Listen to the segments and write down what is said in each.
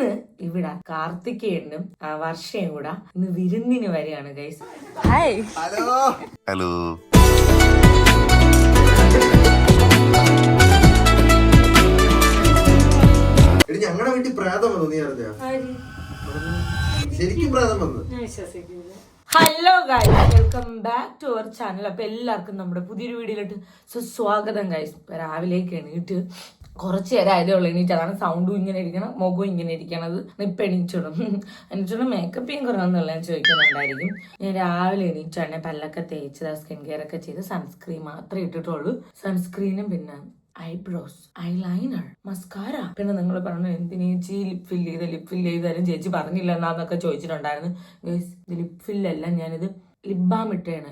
ഇന്ന് ഇവിടെ കാർത്തികേയനും വർഷയും കൂടെ ഇന്ന് വിരുന്നിന് വരികയാണ് ഗൈസ് ഹായ് ഹലോ ഹലോ ഞങ്ങളുടെ വീട്ടിൽ പ്രേതം വന്നു നീ അറിഞ്ഞ? ശരിക്കും പ്രേതം വന്നു. Hello guys welcome back to our channel അപ്പൊ എല്ലാവർക്കും നമ്മുടെ പുതിയൊരു വീഡിയോയിലോട്ട് സ്വാഗതം ഗായ് രാവിലേക്ക് എണീറ്റ് കുറച്ച് നേരം ആയതേ ഉള്ളൂ എണീറ്റ് അതാണ് സൗണ്ടും ഇങ്ങനെ ഇരിക്കണം മുഖവും ഇങ്ങനെ ഇരിക്കണത്. ഇപ്പം എണീച്ചിടും എണീച്ചിടും മേക്കപ്പ് ചെയ്യാൻ കുറവെന്നുള്ള ഞാൻ ചോദിക്കുന്നുണ്ടായിരിക്കും ഞാൻ രാവിലെ എണീറ്റാണ് പല്ലൊക്കെ തേച്ച് സ്കിൻ കെയർ ഒക്കെ ചെയ്ത് സൺസ്ക്രീൻ മാത്രമേ ഇട്ടിട്ടുള്ളൂ. സൺസ്ക്രീനും പിന്നെ ഐബ്രോസ് ഐലൈനർ മസ്കാര പിന്നെ നിങ്ങൾ പറഞ്ഞു എന്തിനു ചേച്ചി ലിപ് ഫില്ല് ചെയ്ത്? ലിപ് ഫില്ല് ചെയ്താലും ചേച്ചി പറഞ്ഞില്ല എന്നാന്നൊക്കെ ചോദിച്ചിട്ടുണ്ടായിരുന്നു. ഗൈസ് ലിപ് ഫില്ലല്ല ഞാനിത് ലിപ് ബാം ഇട്ടാണ്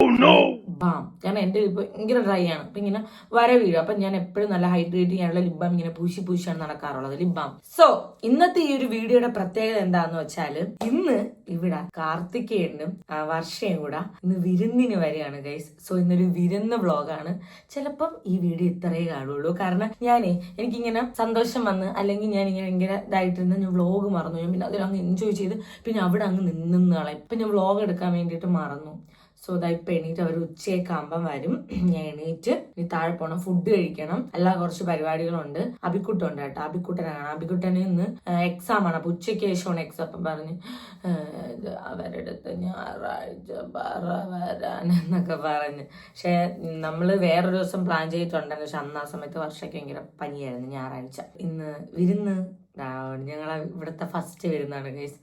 ബാം കാരണം എന്റെ ലിപ്പ് ഭയങ്കര ഡ്രൈ ആണ്. അപ്പൊ ഇങ്ങനെ വര വീഴും. അപ്പൊ ഞാൻ എപ്പോഴും നല്ല ഹൈഡ്രേറ്റ് ചെയ്യാനുള്ള ലിപ് ബാം ഇങ്ങനെ പൂശി പൂശിയാണ് നടക്കാറുള്ളത്. ലിപ് ബാം സോ ഇന്നത്തെ ഈ ഒരു വീഡിയോയുടെ പ്രത്യേകത എന്താന്ന് വെച്ചാൽ ഇന്ന് ഇവിടെ കാർത്തികേയനും വർഷയും കൂടെ ഇന്ന് വിരുന്നിന് വരെയാണ് ഗൈസ് സോ ഇന്നൊരു വിരുന്ന് വ്ളോഗാണ്. ചിലപ്പം ഈ വീഡിയോ ഇത്രയേ കാണുള്ളൂ. കാരണം ഞാനേ എനിക്കിങ്ങനെ സന്തോഷം വന്ന് അല്ലെങ്കിൽ ഞാൻ ഇങ്ങനെ ഭയങ്കര ഇതായിട്ടിരുന്ന ഞാൻ വ്ളോഗ് മറന്നു. ഞാൻ പിന്നെ അതിൽ അങ്ങ് എൻജോയ് ചെയ്ത് പിന്നെ അവിടെ അങ്ങ് നിന്ന് കളയും. ഇപ്പൊ ഞാൻ വ്ളോഗ് എടുക്കാൻ വേണ്ടിയിട്ട് മറന്നു. സോ ഇതാ ഇപ്പൊ എണീറ്റ് അവർ ഉച്ചയൊക്കെ ആകുമ്പം വരും. ഞാൻ എണീറ്റ് ഇനി താഴെ പോണം ഫുഡ് കഴിക്കണം. എല്ലാ കുറച്ച് പരിപാടികളുണ്ട്. അബിക്കുട്ടുണ്ട് കേട്ടോ. അബിക്കുട്ടനാണ്. അബിക്കുട്ടനെ ഇന്ന് എക്സാം ആണ്. അപ്പൊ ഉച്ചയ്ക്ക് ശേഷമാണ് എക്സാം അപ്പം പറഞ്ഞ് അവരുടെ അടുത്ത് ഞായറാഴ്ച പറ വരാൻ എന്നൊക്കെ പറഞ്ഞ്. പക്ഷെ നമ്മൾ വേറൊരു ദിവസം പ്ലാൻ ചെയ്തിട്ടുണ്ടെങ്കിൽ പക്ഷെ അന്ന് ആ സമയത്ത് വർഷയ്ക്ക് ഭയങ്കര പനിയായിരുന്നു ഞായറാഴ്ച. ഇന്ന് വിരുന്ന് ഞങ്ങളെ ഇവിടുത്തെ ഫസ്റ്റ് വിരുന്നാണ് ഗൈസ്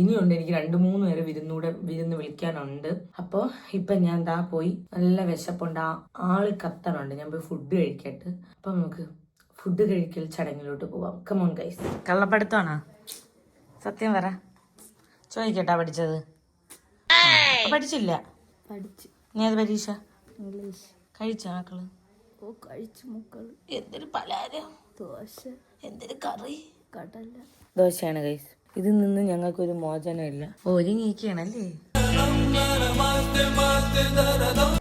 ഇനിയുണ്ട് എനിക്ക് രണ്ട് മൂന്ന് പേര് വിരുന്നൂടെ വിരുന്ന് വിളിക്കാനുണ്ട്. അപ്പോൾ ഇപ്പൊ ഞാൻ ദാ പോയി നല്ല വിശപ്പുണ്ട്. ആ ആൾ കത്തണുണ്ട് ഞാൻ പോയി ഫുഡ് കഴിക്കട്ട്. അപ്പൊ നമുക്ക് ഫുഡ് കഴിക്കൽ ചടങ്ങിലോട്ട് പോവാം. കമോൺ ഗൈസ് കള്ളപ്പടുത്താണോ സത്യം പറ. ചോദിക്കട്ടാ പഠിച്ചത്? പഠിച്ചില്ല? പഠിച്ചു. നീ അത് പരീക്ഷ? ഇംഗ്ലീഷ്. കഴിച്ചോ മക്കൾ? ഓ കഴിച്ചു മുക്കൾ. എന്തൊരു പലഹാരം? ദോശ. എന്തൊരു കറി? കടല. ദോശയാണ് ഗൈസ് ഇതിൽ നിന്ന് ഞങ്ങൾക്കൊരു മോചനമില്ല. ഒരുങ്ങിയിരിക്കണല്ലേ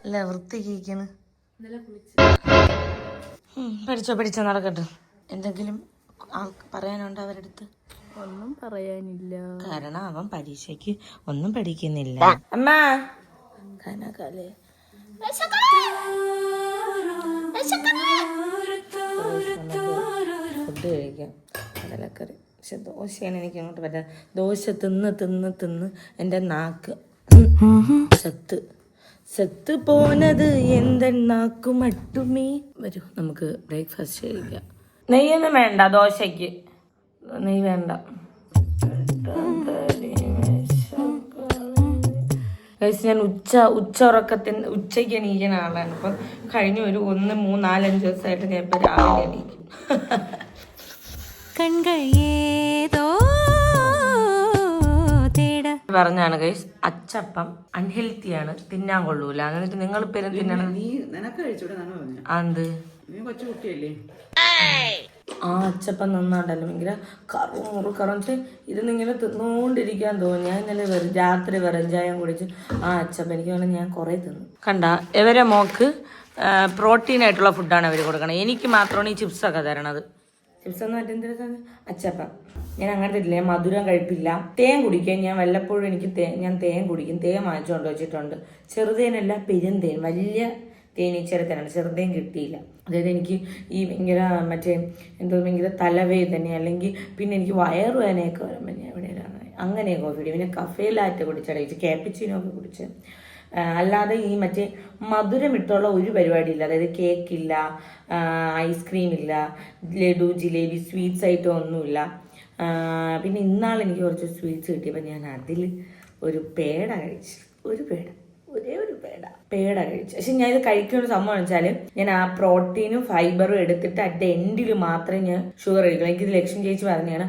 അല്ല വൃത്തിക്കീക്കണ് പഠിച്ചോ പഠിച്ചോ നടക്കട്ടെ. എന്തെങ്കിലും പറയാനുണ്ട് പറയാനുണ്ടോ അവരുടെ അടുത്ത് ഒന്നും പറയാനില്ല. കാരണം അവൻ പരീക്ഷയ്ക്ക് ഒന്നും പഠിക്കുന്നില്ല. അമ്മ! കനകാലേ. ഫുഡ് കഴിക്കാം. കടലക്കറി. പക്ഷെ ദോശയാണ് എനിക്ക് അങ്ങോട്ട് പറ്റാ. ദോശ തിന്ന് തിന്ന് തിന്ന് എന്റെ നാക്ക് സത്ത്. സത്ത് പോനത് എന്റെ നാക്കു മട്ടുമേ. വരൂ നമുക്ക് ബ്രേക്ക്ഫാസ്റ്റ് കഴിക്കാം നെയ്യൊന്നും വേണ്ട ദോശയ്ക്ക്. നെയ്യ് വേണ്ട. ഞാൻ ഉച്ച ഉച്ച ഉറക്കത്തിന് ഉച്ചയ്ക്ക് എണീക്കുന്ന ആളാണ്. ഇപ്പം കഴിഞ്ഞ ഒരു ഒന്ന് മൂന്ന് നാലഞ്ച് ദിവസമായിട്ട് ഞാൻ ഇപ്പം രാവിലെ എണീക്കും. കൺകൾ ഏതോ തേട. പറഞ്ഞാണ് ഗൈസ് അച്ചപ്പം അൺഹെൽത്തി ആണ് തിന്നാൻ കൊള്ളൂല. എന്നിട്ട് നിങ്ങൾ പേരും തിന്നണം നീ നിനക്ക് കഴിച്ചൂടെ എന്നാണ് പറഞ്ഞത് അത് നീ കൊച്ചു കുട്ടിയല്ലേ? ആ അച്ചപ്പം നന്നാണ്ടല്ലോ. ഭയങ്കര കറു മുറു കറന്നിട്ട് ഇരുന്നിങ്ങനെ തിന്നുകൊണ്ടിരിക്കാൻ തോന്നി ഞാൻ ഇന്നലെ വെറും രാത്രി വെറും ചായം കുടിച്ച് ആ അച്ചപ്പം എനിക്ക് വേണം ഞാൻ കുറേ തിന്നു. കണ്ട ഇവരെ മോക്ക് പ്രോട്ടീൻ ആയിട്ടുള്ള ഫുഡാണ് അവർ കൊടുക്കണത് എനിക്ക് മാത്രമാണ് ഈ ചിപ്സൊക്കെ തരണത്. എന്ന് മറ്റെന്തൊരു അച്ചപ്പം. ഞാൻ അങ്ങനെ തരില്ല ഞാൻ മധുരം കഴിപ്പില്ല. തേൻ കുടിക്കാൻ ഞാൻ വല്ലപ്പോഴും എനിക്ക് തേ ഞാൻ തേൻ കുടിക്കും. തേൻ വാങ്ങിച്ചുകൊണ്ട് വെച്ചിട്ടുണ്ട്. ചെറുതേനല്ല പെരുന്തേൻ. വലിയ തേനീച്ചരത്തനാണ് ചെറുതേൻ കിട്ടിയില്ല. അതായത് എനിക്ക് ഈ ഭയങ്കര മറ്റേ എന്തോ ഭയങ്കര തലവേദന അല്ലെങ്കിൽ പിന്നെ എനിക്ക് വയറുവേദനയൊക്കെ വരുമ്പോൾ ഞാൻ ഇവിടെ അങ്ങനെ കോഫി കുടി പിന്നെ കഫേലാറ്റ് കുടിച്ചടയിച്ച് കാപ്പിച്ചിനൊക്കെ കുടിച്ച് അല്ലാതെ ഈ മറ്റേ മധുരം ഇട്ടുള്ള ഒരു പരിപാടിയില്ല. അതായത് കേക്കില്ല ഐസ്ക്രീം ഇല്ല ലഡു ജിലേബി സ്വീറ്റ്സ് ആയിട്ടോ ഒന്നുമില്ല. പിന്നെ ഇന്നാൾ എനിക്ക് കുറച്ച് സ്വീറ്റ്സ് കിട്ടിയപ്പോൾ ഞാൻ അതിൽ ഒരു പേട കഴിച്ചു. ഒരു പേട. ഒരേ ഒരു പേട. പേട കഴിച്ചു. പക്ഷെ ഞാൻ ഇത് കഴിക്കുന്ന സംഭവം വെച്ചാൽ ഞാൻ ആ പ്രോട്ടീനും ഫൈബറും എടുത്തിട്ട് അറ്റ് എൻഡിൽ മാത്രമേ ഞാൻ ഷുഗർ കഴിക്കുള്ളൂ എനിക്കിത് ലക്ഷ്യം ചേച്ചി പറഞ്ഞാണ്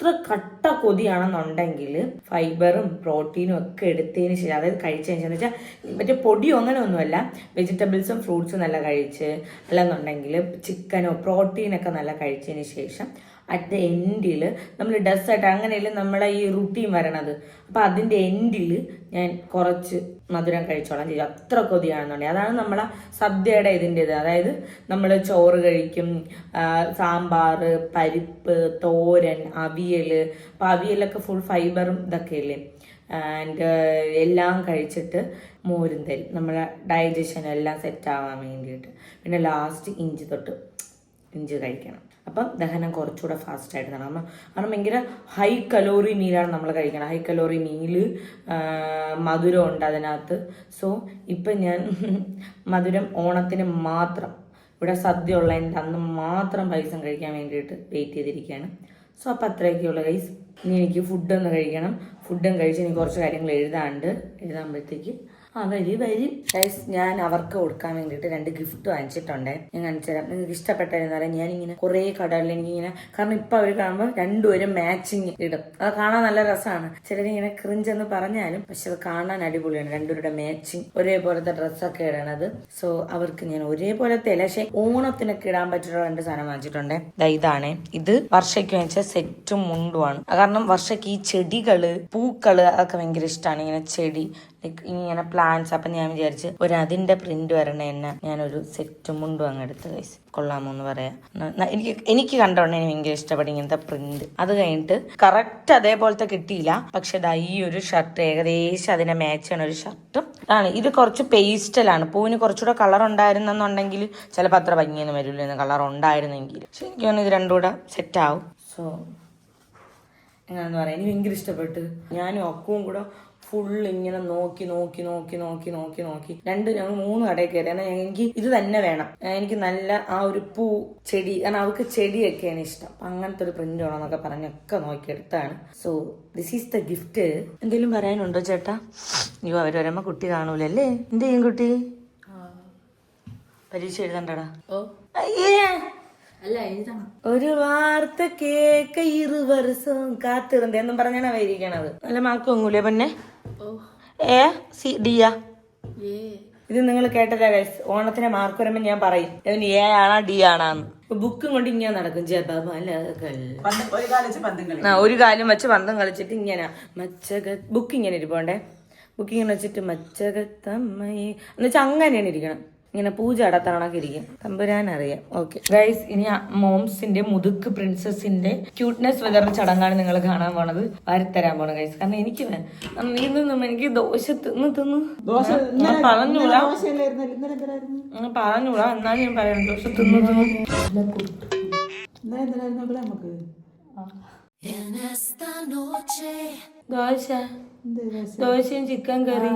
അത്ര കട്ട കൊതിയാണെന്നുണ്ടെങ്കിൽ ഫൈബറും പ്രോട്ടീനും ഒക്കെ എടുത്തതിന് ശേഷം അതായത് കഴിച്ചതിന് ശേഷം വെച്ചാൽ മറ്റേ പൊടിയോ അങ്ങനെ ഒന്നുമല്ല വെജിറ്റബിൾസും ഫ്രൂട്ട്സും നല്ല കഴിച്ച് അല്ലെന്നുണ്ടെങ്കിൽ ചിക്കനോ പ്രോട്ടീനൊക്കെ നല്ല കഴിച്ചതിന് ശേഷം അറ്റ് ദ എൻഡിൽ നമ്മൾ ഡെസേർട്ട് അങ്ങനെയല്ലേ നമ്മളെ ഈ റുട്ടീൻ വരണത്. അപ്പം അതിന്റെ എൻഡിൽ ഞാൻ കുറച്ച് മധുരം കഴിച്ചോളാം ചെയ്യും. അത്ര കൊതിയാണെന്നുണ്ടെങ്കിൽ അതാണ് നമ്മളെ സദ്യയുടെ ഇതിന്റെത് അതായത് നമ്മൾ ചോറ് കഴിക്കും സാമ്പാർ പരിപ്പ് തോരൻ അവിയൽ. അപ്പം അവിയലൊക്കെ ഫുൾ ഫൈബറും ഇതൊക്കെ അല്ലേ ആൻഡ് എല്ലാം കഴിച്ചിട്ട് മോരും തരും. നമ്മളെ ഡൈജഷൻ എല്ലാം സെറ്റ് ആവാൻ വേണ്ടിയിട്ട്. പിന്നെ ലാസ്റ്റ് ഇഞ്ചി തൊട്ട് ഇഞ്ചി കഴിക്കണം. അപ്പം ദഹനം കുറച്ചുകൂടെ ഫാസ്റ്റായിട്ട് ആയിട്ട് നടക്കും കാരണം ഭയങ്കര ഹൈ കലോറി മീലാണ് നമ്മൾ കഴിക്കണം ഹൈ കലോറി മീൽ മധുരം ഉണ്ട് അതിനകത്ത്. സോ ഇപ്പം ഞാൻ മധുരം ഓണത്തിന് മാത്രം ഇവിടെ സദ്യ ഉള്ളതിന്റെ അന്ന് മാത്രം പൈസ കഴിക്കാൻ വേണ്ടിയിട്ട് വെയിറ്റ് ചെയ്തിരിക്കുകയാണ്. സോ അപ്പം അത്രയൊക്കെയുള്ള കൈസ് ഇനി എനിക്ക് ഫുഡൊന്ന് കഴിക്കണം. ഫുഡും കഴിച്ച് എനിക്ക് കുറച്ച് കാര്യങ്ങൾ എഴുതാണ്ട് എഴുതാകുമ്പോഴത്തേക്ക് ആ വരി വരി. ഗൈസ് ഞാൻ അവർക്ക് കൊടുക്കാൻ വേണ്ടിയിട്ട് രണ്ട് ഗിഫ്റ്റ് വാങ്ങിച്ചിട്ടുണ്ടേ. ഞാൻ തരാം. നിങ്ങൾക്ക് ഇഷ്ടപ്പെട്ടായിരുന്നു പറയാം. ഞാനിങ്ങനെ കുറേ കടകളിൽ എനിക്കിങ്ങനെ കാരണം ഇപ്പം അവർ കാണുമ്പോൾ രണ്ടുപേരും മാച്ചിങ് ഇടും. അത് കാണാൻ നല്ല രസമാണ്. ചിലരിങ്ങനെ ക്രിഞ്ചെന്ന് പറഞ്ഞാലും പക്ഷെ അത് കാണാൻ അടിപൊളിയാണ്. രണ്ടുപേരുടെ മാച്ചിങ് ഒരേപോലത്തെ ഡ്രസ്സൊക്കെ ഇടണത്. സോ അവർക്ക് ഞാൻ ഒരേപോലത്തെ അല്ല പക്ഷെ ഓണത്തിനൊക്കെ ഇടാൻ പറ്റുന്ന രണ്ട് സാധനം വാങ്ങിച്ചിട്ടുണ്ട്. ഇതാണ്. ഇത് വർഷയ്ക്ക് വാങ്ങിച്ച സെറ്റും മുണ്ടുമാണ് കാരണം വർഷയ്ക്ക് ഈ ചെടികൾ പൂക്കൾ അതൊക്കെ ഭയങ്കര ഇഷ്ടമാണ് ഇങ്ങനെ ചെടി like ഇങ്ങനെ പ്ലാൻസ് അപ്പൊ ഞാൻ വിചാരിച്ച് ഒരു അതിന്റെ പ്രിന്റ് വരണ തന്നെ ഞാനൊരു സെറ്റ് മുണ്ടും അങ്ങ് എടുത്ത് കൈസ് കൊള്ളാമോ എന്ന് പറയാം എനിക്ക് എനിക്ക് കണ്ടോണ്ട് എനിക്ക് ഭയങ്കര ഇഷ്ടപ്പെടും ഇങ്ങനത്തെ പ്രിന്റ് അത് കഴിഞ്ഞിട്ട് കറക്റ്റ് അതേപോലത്തെ കിട്ടിയില്ല. പക്ഷെ ദാ ഈ ഒരു ഷർട്ട് ഏകദേശം അതിനെ മാച്ച് ചെയ്യണ ഒരു ഷർട്ടും ആണ് ഇത് കുറച്ച് പേസ്റ്റലാണ് പൂവിന് കുറച്ചുകൂടെ കളർ ഉണ്ടായിരുന്നെന്നുണ്ടെങ്കിൽ ചിലപ്പോൾ അത്ര ഭംഗിയൊന്നും വരില്ല. കളർ ഉണ്ടായിരുന്നെങ്കിൽ. പക്ഷെ എനിക്ക് തോന്നുന്നു ഇത് രണ്ടും കൂടെ സെറ്റ് ആവും. സോ എന്താണെന്ന് പറയാം. എനിക്ക് ഭയങ്കര ഇഷ്ടപ്പെട്ട്. ഞാനും ഒക്കവും കൂടെ ഫുൾ ഇങ്ങനെ നോക്കി നോക്കി നോക്കി നോക്കി നോക്കി നോക്കി. രണ്ട് ഞങ്ങൾ മൂന്ന് കടയിൽ കയറി. കാരണം എനിക്ക് ഇത് തന്നെ വേണം. എനിക്ക് നല്ല ആ ഒരു പൂ ചെടി കാരണം അവർക്ക് ചെടിയൊക്കെയാണ് ഇഷ്ടം. അപ്പം അങ്ങനത്തെ ഒരു പ്രിന്റ് വേണമെന്നൊക്കെ പറഞ്ഞൊക്കെ നോക്കിയെടുത്താണ്. So this is the gift എന്തെങ്കിലും പറയാനുണ്ടോ ചേട്ടാ? അയ്യോ അവർ വരുമ്പോൾ കുട്ടി കാണൂലല്ലേ? എന്ത് ചെയ്യും കുട്ടി? പരീക്ഷ എഴുതണ്ടടാ. ഓ. അയ്യേ. ഒരു വാർത്ത കേക്ക ഇരു വർഷം കാത്തിരുന്ന് എന്നും പറഞ്ഞാണ് അവരിക്കണത്. നല്ല മാർക്ക് വാങ്ങൂലേ പിന്നെ ഏ? സി ഡി ആ ഇത് നിങ്ങൾ കേട്ടതാ ഗൈസ് ഓണത്തിന് മാർക്ക് വരുമ്പോ ഞാൻ പറയും. ഇതിന് എ ആണോ ഡി ആണാന്ന്. ബുക്കും കൊണ്ട് ഇങ്ങനെ നടക്കും. ജപമലകൾ. ആ ഒരു കാലം വെച്ച് പന്തം കളിച്ചിട്ട് ഇങ്ങനെ. മച്ചക ബുക്ക് ഇങ്ങനെ ഇരിപ്പോണ്ടേ ബുക്ക് ഇങ്ങനെ വെച്ചിട്ട് മച്ചകത്തമ്മയെ എന്നുവെച്ചാ അങ്ങനെയാണ് ഇരിക്കണം. ഇങ്ങനെ പൂജ അടത്തണക്ക് ഇരിക്കും. തമ്പുരാൻ അറിയാം. ഓക്കെ ഗൈസ് ഇനി മോംസിന്റെ മുതുക്ക് പ്രിൻസസിന്റെ ക്യൂട്ട്നെസ് വിതരണ ചടങ്ങാണ് നിങ്ങൾ കാണാൻ പോണത്. വരത്തരാൻ പോണ ഗൈസ് കാരണം എനിക്ക് നിന്നും എനിക്ക് ദോശ തിന്ന്. തിന്ന് പറഞ്ഞൂടാ പറഞ്ഞൂടാ എന്നാലും ഞാൻ പറയാം. ദോശ തിന്ന് തിന്ന്. നമുക്ക്? ദോശയും ചിക്കൻ കറി.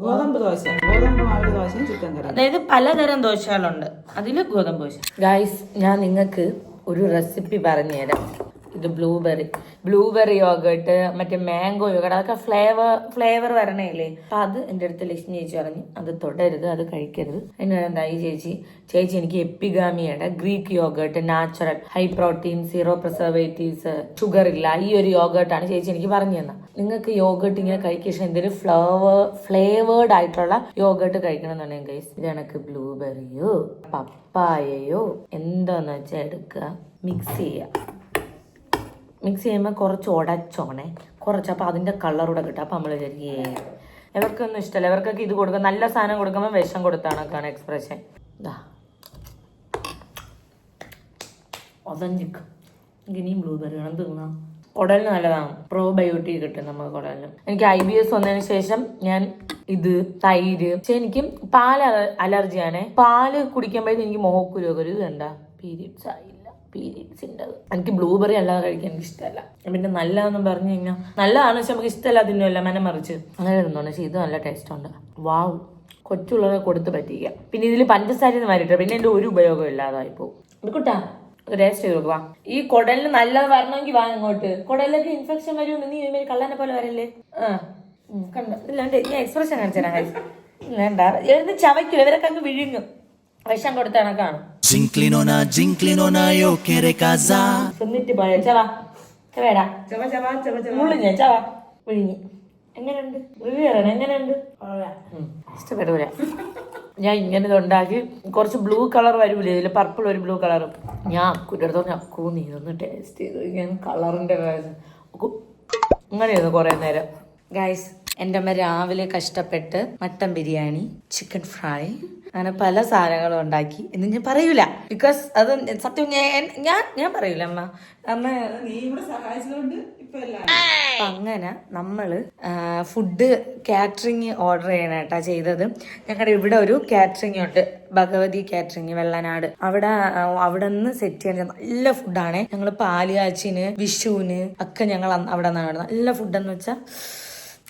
ഗോതമ്പ് ദോശ. ഗോതമ്പ് മാവിൽ ദോശയും ചിക്കൻ കറി അതായത് പലതരം ദോശകളുണ്ട്. അതിൽ ഗോതമ്പ് ദോശ. ഗായ്സ് ഞാൻ നിങ്ങൾക്ക് ഒരു റെസിപ്പി പറഞ്ഞുതരാം. ഇത് ബ്ലൂബെറി ബ്ലൂബെറി യോഗട്ട് മറ്റേ മാംഗോ യോഗട്ട് അതൊക്കെ ഫ്ലേവർ ഫ്ലേവർ വരണേലേ അപ്പൊ അത് എന്റെ അടുത്ത് ലക്ഷ്മി ചേച്ചി പറഞ്ഞു അത് തൊടരുത് അത് കഴിക്കരുത്. എന്താ ഈ ചേച്ചി? ചേച്ചി എനിക്ക് എപ്പിഗാമിയുടെ Greek yogurt natural high protein zero preservatives sugar ഇല്ല ഈ ഒരു യോഗട്ടാണ് ചേച്ചി എനിക്ക് പറഞ്ഞു തന്നെ. നിങ്ങൾക്ക് യോഗട്ട് ഇങ്ങനെ കഴിക്കുക എന്തെങ്കിലും ഫ്ലേവർ ഫ്ലേവേർഡ് ആയിട്ടുള്ള യോഗട്ട് കഴിക്കണം എന്നുണ്ടെങ്കിൽ ഗൈസ് ഇത് ബ്ലൂബെറിയോ പപ്പായയോ എന്താന്ന് വെച്ചാൽ എടുക്കുക മിക്സ് ചെയ്യുക മിക്സ് ചെയ്യുമ്പോൾ കുറച്ച് ഉടച്ചോണേ കുറച്ച് അപ്പോൾ അതിന്റെ കളറൂടെ കിട്ടും. അപ്പോൾ നമ്മൾ വിചാരിക്കേ ഇവർക്കൊന്നും ഇഷ്ടമല്ല ഇവർക്കൊക്കെ ഇത് കൊടുക്കുക നല്ല സാധനം കൊടുക്കുമ്പോൾ വിഷം കൊടുത്താണൊക്കെയാണ് എക്സ്പ്രഷൻ ഇതാ ഒതഞ്ഞിക്ക്. ഇനിയും ബ്ലൂബെറി വേണം തിന്നാം കുടലിന് നല്ലതാണ്. പ്രോബയോട്ടിക് കിട്ടും നമുക്ക് കുടലിന്. എനിക്ക് ഐ ബി എസ് വന്നതിന് ശേഷം ഞാൻ ഇത് തൈര്. പക്ഷെ എനിക്ക് പാൽ അലർജിയാണ്. പാൽ കുടിക്കുമ്പോഴത്തേക്ക് എനിക്ക് മോഹക്കുരുവൊക്കെ ഒരു എന്താ പീരീഡ്സ് ആയില്ല പീരീഡ്സിന്റെ എനിക്ക് ബ്ലൂബെറി അല്ലാതെ കഴിക്കാൻ എനിക്ക് ഇഷ്ടമല്ല പിന്നെ നല്ലതെന്ന് പറഞ്ഞു കഴിഞ്ഞാൽ നല്ലതാണ് പക്ഷെ നമുക്ക് ഇഷ്ടമല്ല തിന്നുമല്ല മനം മറിച്ച്. അങ്ങനെ ഇരുന്നോണ്ട് പക്ഷെ ഇത് നല്ല ടേസ്റ്റ് ഉണ്ട്. വാവ് കൊച്ചുള്ളവരെ കൊടുത്ത് പറ്റിക്കുക പിന്നെ ഇതിൽ പഞ്ചസാര എന്ന് വരട്ടെ പിന്നെ എന്റെ ഒരു ഉപയോഗം ഇല്ലാതായി പോകും എടുക്കട്ടാ ടേസ്റ്റ് ചെയ്ത് നോക്കുക ഈ കുടലിന് നല്ലത് വരണമെങ്കിൽ വാ ഇങ്ങോട്ട്. കുടലിലൊക്കെ ഇൻഫെക്ഷൻ വരുമെന്ന് നീ ഇവർ കള്ളനെ പോലെ വരല്ലേ? ആ. കണ്ടോ? ഇല്ലാണ്ട് ഞാൻ എക്സ്പ്രഷൻ കാണിച്ചു. വേണ്ട. എഴുതി ചവയ്ക്കും ഇവരൊക്കെ അങ്ങ് വിഴുങ്ങും. വിഷം കൊടുത്ത കണക്കാണ് ചെന്നിട്ട് പോയ? ചവാ. ചവേടാ ചവ ചവ ചവ ചവ. മുള്ളിഞ്ഞ ചവ. വിഴുങ്ങി എങ്ങനെയുണ്ട്? റിവ്യൂ പറയണം എങ്ങനെയുണ്ട്? ഇഷ്ടപ്പെടൂല. ഞാൻ ഇങ്ങനെ ഇത് ഉണ്ടാക്കി. കുറച്ച് ബ്ലൂ കളർ വരൂലേ? ഇതിൽ പർപ്പിൾ ഒരു ബ്ലൂ കളറും ഞാൻ കുറ്റടുത്തോ ഞാൻ അക്കൂ നീ ഒന്ന് ടേസ്റ്റ് ചെയ്തു ഇങ്ങനെ കളറിന്റെ അങ്ങനെയായിരുന്നു കുറേ നേരം. ഗൈസ് എന്റെ അമ്മ രാവിലെ കഷ്ടപ്പെട്ട് മട്ടൻ ബിരിയാണി ചിക്കൻ ഫ്രൈ അങ്ങനെ പല സാധനങ്ങളും ഉണ്ടാക്കി എന്ന് ഞാൻ പറയൂല. ബിക്കോസ് അത് സത്യം ഞാൻ ഞാൻ ഞാൻ പറയൂല അമ്മ. അമ്മ നീ ഇവിടെ സഹായിച്ചതുകൊണ്ട് ഇപ്പൊ അപ്പൊ അങ്ങനെ നമ്മൾ ഫുഡ് കാറ്ററിങ് ഓർഡർ ചെയ്യണേട്ടാ ചെയ്തത്. ഞങ്ങളുടെ ഇവിടെ ഒരു കാറ്ററിങ് ഉണ്ട്. ഭഗവതി കാറ്ററിങ് വെള്ളനാട്. അവിടെ അവിടെ നിന്ന് സെറ്റ് ചെയ്യണ നല്ല ഫുഡാണ് ഞങ്ങൾ പാലുകാച്ചിന് വിഷുവിന് ഒക്കെ ഞങ്ങൾ അവിടെ നിന്നാണ് നല്ല ഫുഡെന്ന് വെച്ചാൽ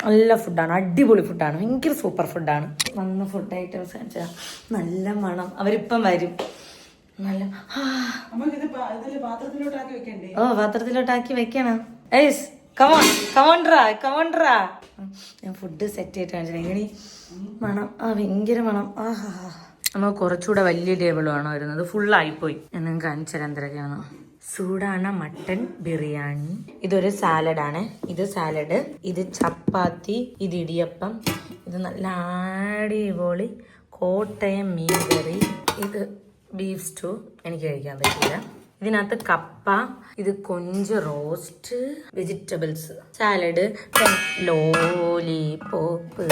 നല്ല ഫുഡാണ് അടിപൊളി ഫുഡാണ് ഭയങ്കര സൂപ്പർ ഫുഡാണ് വന്ന ഫുഡ് ഐറ്റംസ് വെച്ചാൽ നല്ല മണം. അവരിപ്പം വരും. നല്ല ഓ പാത്രത്തിലോട്ടാക്കി വെക്കണം. ഏയ്സ് കമോൺ കമോൺട്രാ കമോൺട്രാ ഞാൻ ഫുഡ് സെറ്റ് ചെയ്തിട്ട് കാണിച്ചു ഇനി മണം. ആ ഭയങ്കര മണം. ആഹാ. നമ്മൾ കുറച്ചുകൂടെ വലിയ ടേബിൾ വേണം വരുന്നത്? ഫുള്ളായിപ്പോയി നിങ്ങൾക്ക് കാണിച്ചു തരാം എന്തൊക്കെയാണ് സൂടാന മട്ടൻ ബിറിയാണി ഇതൊരു സാലഡാണ്. ഇത് സാലഡ് ഇത് ചപ്പാത്തി ഇത് ഇടിയപ്പം ഇത് നല്ല അടിപൊളി കോട്ടയം മീൻ കറി. ഇത് ബീഫ് സ്റ്റൂ. എനിക്ക് കഴിക്കാൻ പറ്റില്ല ഇതിനകത്ത് കപ്പ ഇത് കൊഞ്ച് റോസ്റ്റ് വെജിറ്റബിൾസ് സാലഡ് ലോലിപോപ്പ്.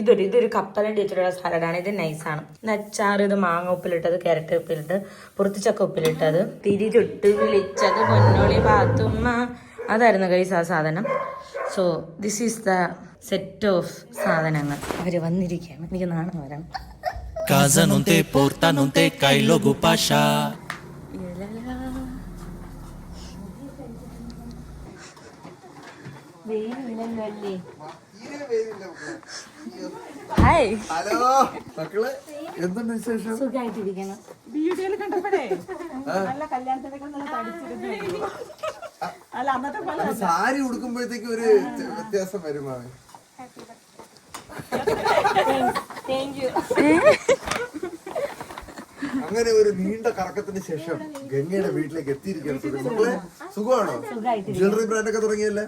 ഇതൊരു ഇതൊരു കപ്പലണ്ടി വെച്ചിട്ടുള്ള സാലഡാണ്. ഇത് നൈസാണ്. നച്ചാറ് ഇത് മാങ്ങ ഉപ്പിലിട്ടത് കാരറ്റ് ഉപ്പിലിട്ട് പുറത്തുചക്ക ഉപ്പിലിട്ടത് തിരി ചുട്ട് വിളിച്ചത് പൊന്നോളി പാത്തുമ്മ. അതായിരുന്നു കൈസ് ആ സാധനം. So this is the set of സാധനങ്ങൾ. അവർ വന്നിരിക്കുകയാണ്. എനിക്ക് നാണം വരണം Casa non te porta, non te cai logo pasha. Hi hello മക്കളെ എന്തുണ്ട് വിശേഷം? സുഖമായിട്ടിരിക്കണം വീഡിയോയിൽ കണ്ടപ്പോഴേ നല്ല കല്യാണത്തിനൊക്കെ നല്ല തടിച്ചിരുന്നു അല്ല അന്നത്തെ പോലെ സാരി ഉടുക്കുമ്പോഴത്തേക്ക് ഒരു വ്യത്യാസം വരുമാണ് താങ്ക് യു അങ്ങനെ ഒരു നീണ്ട കറക്കത്തിന് ശേഷം ഗംഗയുടെ വീട്ടിലേക്ക് എത്തിയിരിക്കുകയാണ്. മക്കളെ സുഖമാണോ? ജ്വല്ലറി ബ്രാൻഡ് ഒക്കെ തുടങ്ങിയല്ലേ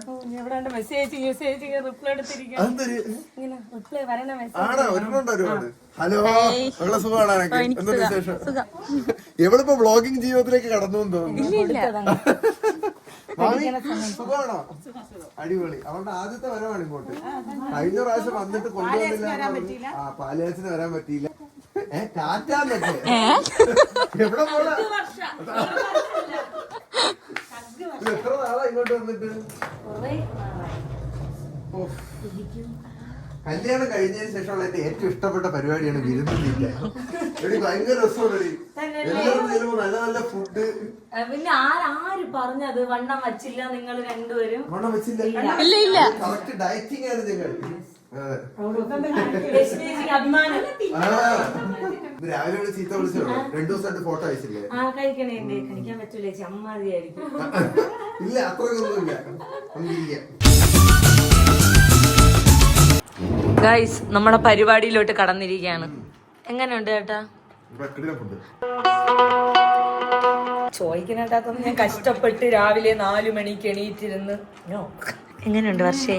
ആണോ? ഒരുപാട് ഒരുപാട്. ഹലോ മകളെ സുഖമാണോ എന്താ വിശേഷം? എവളിപ്പോ ബ്ലോഗിംഗ് ജീവിതത്തിലേക്ക് കടന്നു എന്ന് തോന്നുന്നു? സുഖമാണോ? അടിപൊളി. അവരുടെ ആദ്യത്തെ വരവാണ് ഇങ്ങോട്ട്. കഴിഞ്ഞ പ്രാവശ്യം വന്നിട്ട് കൊണ്ടുവന്നില്ല പാലിയാച്ചിന് വരാൻ പറ്റിയില്ല. എത്ര നാളാ ഇങ്ങോട്ട് വന്നിട്ട്. കല്യാണം കഴിഞ്ഞതിന് ശേഷമുള്ള എന്റെ ഏറ്റവും ഇഷ്ടപ്പെട്ട പരിപാടിയാണ് വിരുന്നില്ല എടി ഭയങ്കര രസമാണ് എല്ലാവരും നല്ല നല്ല ഫുഡ് പിന്നെ ആരാര് പറഞ്ഞത്? വണ്ണം വച്ചില്ല നിങ്ങൾ രണ്ടുപേരും? വണ്ണം വെച്ചില്ല. ഇല്ല. ഇല്ല കറക്റ്റ് ഡയറ്റിംഗ് ആണ് ഞങ്ങൾ രാവിലെ വിളിച്ച് ചീത്ത വിളിച്ചോ രണ്ടു ദിവസമായിട്ട് ഫോട്ടോ അയച്ചില്ലേ? കഴിക്കാൻ പറ്റൂല? അമ്മാതിയായിരിക്കും ഇല്ല അത്രയൊന്നുമില്ല. ഗൈസ് നമ്മുടെ പരിപാടിയിലോട്ട് കടന്നിരിക്കുകയാണ്. എങ്ങനെയുണ്ട് ചേട്ടാ ചോദിക്കാനായിട്ടൊന്നും ഞാൻ കഷ്ടപ്പെട്ട് രാവിലെ നാലു മണിക്ക് എണീറ്റിരുന്ന്. എങ്ങനെയുണ്ട് വർഷേ?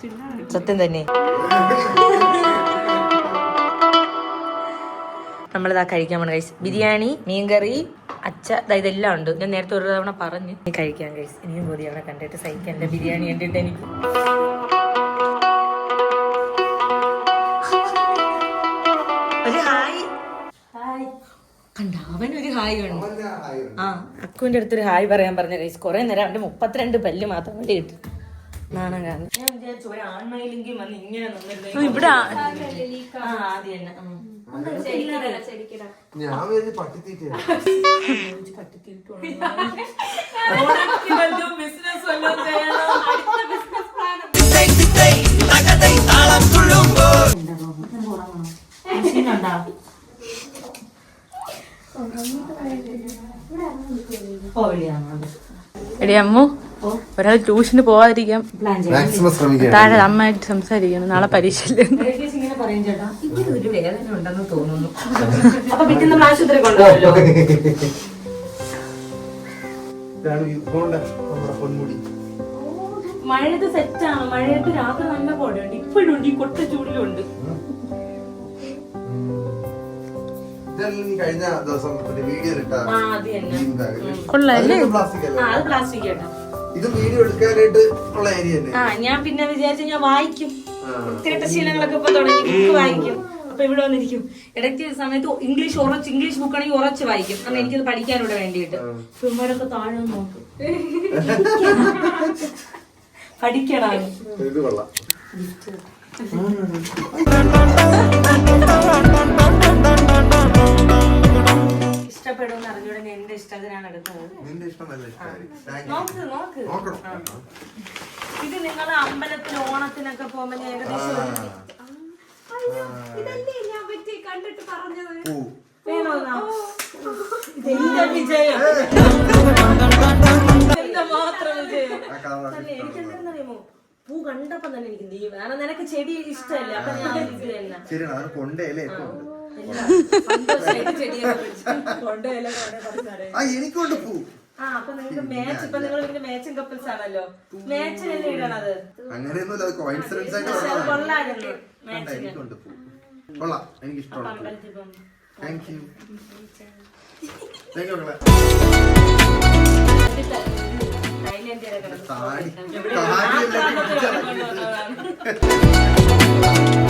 സത്യം തന്നെ. നമ്മളിതാ കഴിക്കാൻ പോണ കഴിച്ച് ബിരിയാണി മീൻകറി അച്ച അതായത് ഇതെല്ലാം ഉണ്ട്. ഞാൻ നേരത്തെ ഒരു തവണ പറഞ്ഞു. കഴിക്കാൻ കഴിച്ച് ഇനിയും പോയി അവിടെ കണ്ടിട്ട് സഹിക്കാൻ എന്റെ ബിരിയാണി കണ്ടിട്ട് എനിക്ക്. ഒരു ഹായ്. ഹായ്. കണ്ട? അവൻ ഒരു ഹായ് ഉണ്ട്. ആ അക്കുവിന്റെ അടുത്തൊരു ഹായ് പറയാൻ പറഞ്ഞ കൈസ് കൊറേ നേരം അവന്റെ മുപ്പത്തിരണ്ട് പല്ല് മാത്രം വേണ്ടി കിട്ടി. നാണം കാരണം ഞാൻ വിചാരിച്ചു ഒരു ആൺമയിലെങ്കിലും വന്ന് ഇങ്ങനെ നിന്നിരുന്നെങ്കിൽ ഇവിടെ ആ ആദ്യം തന്നെ. ഉം. ഞാൻ വിചാരിച്ചു പട്ടിത്തീറ്റയാണ്. ഓണത്തിന് വല്ലതും business വല്ലതും ചെയ്യണം. അടുത്ത business plan. മനുഷ്യനുണ്ടോ? പോവില്ലാന്നോ? എടി അമ്മു. ഒരാൾ ട്യൂഷന് പോവാതിരിക്കാം മാക്സിമം താഴെ അമ്മയായിട്ട് സംസാരിക്കണം. നാളെ പരീക്ഷ പൊന്മുടി. മഴയത്ത് സെറ്റാണ് മഴയത്ത് രാത്രി നല്ല പോടുണ്ട് ഇപ്പോഴുണ്ട് ഈ കൊട്ട ചൂടിലുണ്ട്. കൊള്ളാം കഴിഞ്ഞ ദിവസം വീഡിയോ അത്? പ്ലാസ്റ്റിക് ആ അല്ലേ? അത് പ്ലാസ്റ്റിക് കേട്ടോ ഇത് വീഡിയോ എടുക്കാനായിട്ട് ഉള്ള ഏരിയ തന്നെ ആ ഞാൻ പിന്നെ വിചാരിച്ചു ഞാൻ വായിക്കും. വൃത്തികെട്ട ശീലങ്ങളൊക്കെ ഇപ്പൊ തുടങ്ങി. ബുക്ക് വായിക്കും. അപ്പൊ ഇവിടെ വന്നിരിക്കും. ഇടയ്ക്ക് സമയത്ത് ഇംഗ്ലീഷ് ഉറച്ച് ഇംഗ്ലീഷ് ബുക്ക് ആണെങ്കിൽ ഉറച്ച് വായിക്കും. അന്ന് എനിക്കത് പഠിക്കാനൂടെ വേണ്ടിയിട്ട്. ചുമ്മാരൊക്കെ താഴെ നോക്കും. പഠിക്കണം ഇത് കൊള്ളാം. ഇഷ്ടപ്പെടുമെന്ന് അറിഞ്ഞൂടെ ഞാൻ എന്റെ ഇഷ്ടത്തിനാണ് എടുക്കുന്നത്. നിന്റെ ഇഷ്ടം നല്ല ഇഷ്ടമായി നോക്ക് നോക്ക്. ഇത് നിങ്ങൾ അമ്പലത്തിൽ ഓണത്തിനൊക്കെ പോകുമ്പോ ഞാൻ ഏകദേശം ഒരു- അയ്യോ, ഇതല്ലേ ഞാൻ പറ്റി കണ്ടിട്ട് പറഞ്ഞത്? ഇതെന്റെ വിജയം? മാത്രം വിജയം? പൂ കണ്ടപ്പോ തന്നെ എനിക്ക് നീ കാരണം നിനക്ക് ചെടി ഇഷ്ടമല്ല? അപ്പൊ ഞാൻ ഇത് തന്നെ ശരിയാണ് അവന് കൊണ്ടേലേ ഇപ്പൊ? ഉണ്ട് ആ എനിക്കുണ്ട് പൂ. അങ്ങനെയൊന്നുമില്ല അത് കോയിൻസിഡൻസ് ആയിട്ട് എനിക്കുണ്ട് പൂ. കൊള്ളാം എനിക്ക് ഇഷ്ടമാണ് താങ്ക് യു താങ്ക് യു മക്കളെ. കിടന്ന് താടി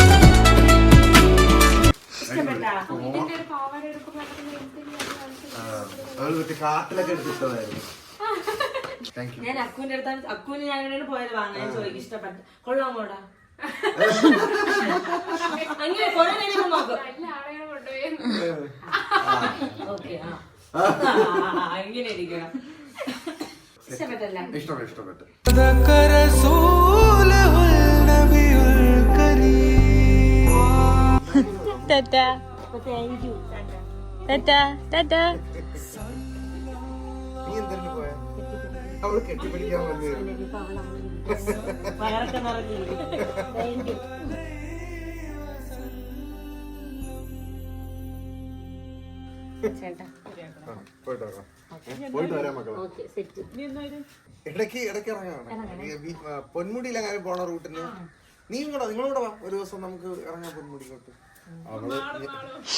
ഇഷ്ടപ്പെട്ടാ? കാട്ടിലൊക്കെ യു ഞാൻ അക്കുവിന്റെ അടുത്ത് അക്കുവിന് ഞാൻ എവിടെയാണ് പോയത് വാങ്ങാൻ. ചോദിക്കും ഇഷ്ടപ്പെട്ടു കൊള്ളാമോടാ അങ്ങനെ കൊറേ നേരം നോക്കും. ഓക്കെ ആ. ഇരിക്കണം. ഇഷ്ടപ്പെട്ടല്ല. ഇഷ്ടപ്പെട്ടു ഇഷ്ടപ്പെട്ടു. ടാറ്റാ ടാറ്റാ ടാറ്റാ നീ എന്തിനു പോയ? അവൾ കെട്ടിപ്പിടിക്കാൻ വന്നു. ഇടയ്ക്ക് ഇടയ്ക്ക് ഇറങ്ങാം. പൊന്മുടിയിലെങ്ങാനും പോണ റൂട്ടിന് നീ ഇങ്ങോട്ടോ നിങ്ങളോട് വാ. ഒരു ദിവസം നമുക്ക് ഇറങ്ങാം പൊന്മുടിക്കോട്ട്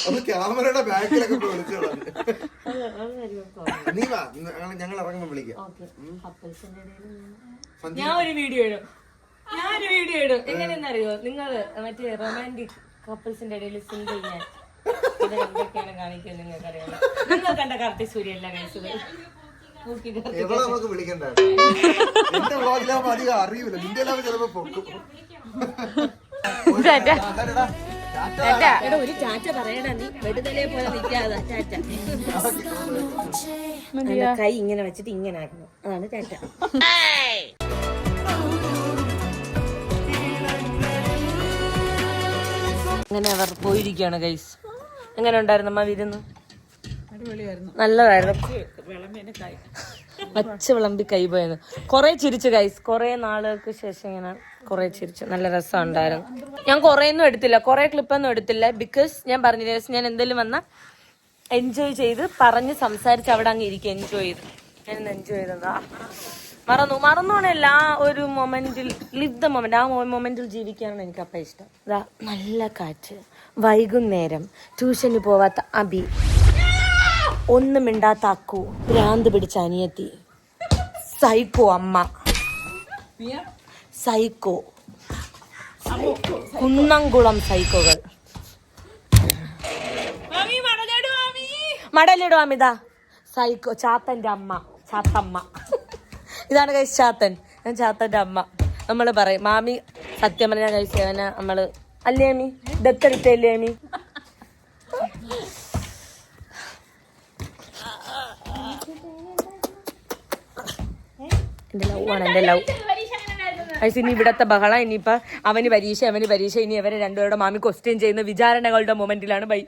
അവൾ ക്യാമറയുടെ ബാക്കിലൊക്കെ വിളിച്ചു നീ വാ ഞങ്ങൾ- ഇറങ്ങുമ്പോ വിളിക്കാം. ഞാൻ ഒരു വീഡിയോ ഇടും. ഞാൻ ഒരു വീഡിയോ ഇടും. എങ്ങനെയെന്നറിയോ? നിങ്ങൾ മറ്റേ റൊമാന്റിക് കപ്പിൾസിന്റെ ഇടയിൽ സിംഗിൾ ഞാൻ എന്തൊക്കെയാണ് കാണിക്കുന്നത് നിങ്ങൾക്ക് അറിയാം നിങ്ങൾ കണ്ട കാർത്തി സൂര്യ അല്ല കഴിച്ചത്. എവിടെ നമുക്ക് വിളിക്കണ്ട? എന്റെ വ്ളോഗിലാവുമ്പോ അധികം അറിയില്ല നിന്റെ എല്ലാം ചിലപ്പോ പൊക്കും. ഒരു ചാച്ച പറയടാ നീ. വെടുതലേ പോലെ നിൽക്കാതെ ചാച്ച കൈ ഇങ്ങനെ വെച്ചിട്ട് ഇങ്ങനെ ആക്കുന്നു. അതാണ് ടാറ്റ അങ്ങനെ അവർ പോയിരിക്കുകയാണ് ഗൈസ് എങ്ങനെ ഉണ്ടായിരുന്നു അമ്മ വിരുന്ന്? നല്ലതായിരുന്നു. പച്ച വിളമ്പി കൈ പോയത്. കുറെ ചിരിച്ചു ഗൈസ് കുറെ നാളുകൾക്ക് ശേഷം ഇങ്ങനെ കുറെ ചിരിച്ചു. നല്ല രസം ഉണ്ടായിരുന്നു ഞാൻ കുറെ ഒന്നും എടുത്തില്ല. കുറെ ക്ലിപ്പൊന്നും എടുത്തില്ല. ബിക്കോസ് ഞാൻ പറഞ്ഞില്ല ഞാൻ എന്തെങ്കിലും വന്ന എൻജോയ് ചെയ്ത് പറഞ്ഞ് സംസാരിച്ച് അവിടെ അങ്ങ് ഇരിക്കും. എൻജോയ് ചെയ്ത്. ഞാൻ എൻജോയ് ചെയ്തതാ. മറന്നു. മറന്നോണല്ല ആ ഒരു മൊമെന്റിൽ ലിവ് ദ മൊമെന്റ് ആ മൊമെന്റിൽ ജീവിക്കാനാണ് എനിക്ക് അപ്പം ഇഷ്ടം. ഇതാ നല്ല കാറ്റ്. വൈകുന്നേരം. ട്യൂഷന് പോവാത്ത അബി. ഒന്നും മിണ്ടാത്ത അക്കു. ഭ്രാന്ത് പിടിച്ച അനിയത്തി. സൈക്കോ അമ്മ. സൈക്കോ. കുന്നംകുളം സൈക്കോകൾ. മടലിടും അമിത സൈക്കോ ചാത്തന്റെ അമ്മ. ചാത്തമ്മ. ഇതാണ് കഴിച്ച് ചാത്തൻ. ഞാൻ ചാത്തന്റെ അമ്മ. നമ്മൾ പറയും മാമി സത്യം പറഞ്ഞാൽ കഴിച്ചവനെ നമ്മൾ അല്ലേ അമ്മി ദത്തെടുത്തല്ലേ അമ്മി ലവ് ആണ് എന്റെ ലവ് ഐസ് ഇനി ഇവിടത്തെ ബഹള ഇനിയിപ്പോ അവന് പരീക്ഷ അവന് പരീക്ഷ ഇനി അവരെ രണ്ടുപേരുടെ മാമി ക്വസ്റ്റ്യൻ ചെയ്യുന്ന വിചാരണകളുടെ മൊമെന്റിലാണ് ബൈ.